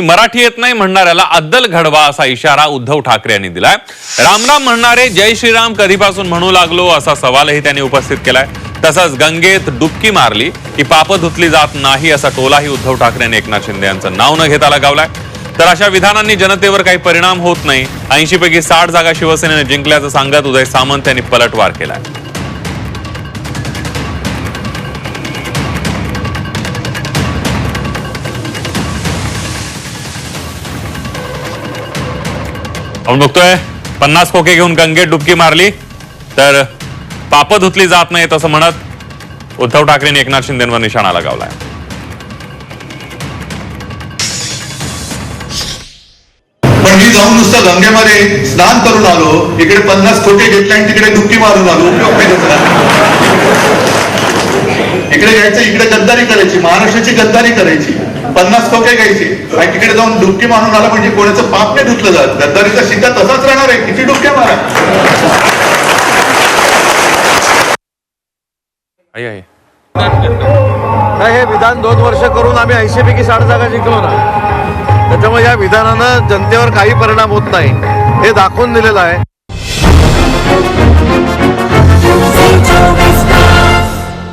मराठी येत नाही म्हणणाऱ्याला अद्दल घडवा असा इशारा उद्धव ठाकरे यांनी दिलाय. रामराम म्हणणारे जय श्रीराम कधीपासून म्हणू लागलो असा सवालही त्यांनी उपस्थित केलाय. तसंच गंगेत डुबकी मारली की पाप धुतली जात नाही असा टोलाही उद्धव ठाकरे यांनी एकनाथ शिंदे यांचं नाव न घेता लगावलाय तर अशा विधानांनी जनतेवर काही परिणाम होत नाही. ऐंशी पैकी साठ जागा शिवसेनेने जिंकल्याचं सांगत उदय सामंत यांनी पलटवार केलाय. आपण बघतोय पन्नास खोके घेऊन गंगेत डुबकी मारली तर पाप धुतली जात नाहीत असं म्हणत उद्धव ठाकरेंनी एकनाथ शिंदेवर निशाणा लगावलाय. पण मी जाऊन नुसतं गंगेमध्ये स्नान करून आलो इकडे पन्नास खोके घेतले आणि तिकडे डुबकी मारून आलो उपयोग इकडे यायचं इकडे गद्दारी करायची महाराष्ट्राची गद्दारी करायची. पन्नास खोके घ्यायचे. आणि तिकडे जाऊन डुबकी मारून आला म्हणजे कोणाचं पाप नाही धुतलं जात. गद्दारीचा शिक्का तसाच राहणार आहे. किती डुबक्या मारा. आई आई. नाही हे विधान दोन वर्ष करून आम्ही ऐंशी पैकी साठ जागा जिंकलो ना. त्याच्यामुळे या विधानानं जनतेवर काही परिणाम होत नाही. हे दाखवून दिलेलं आहे.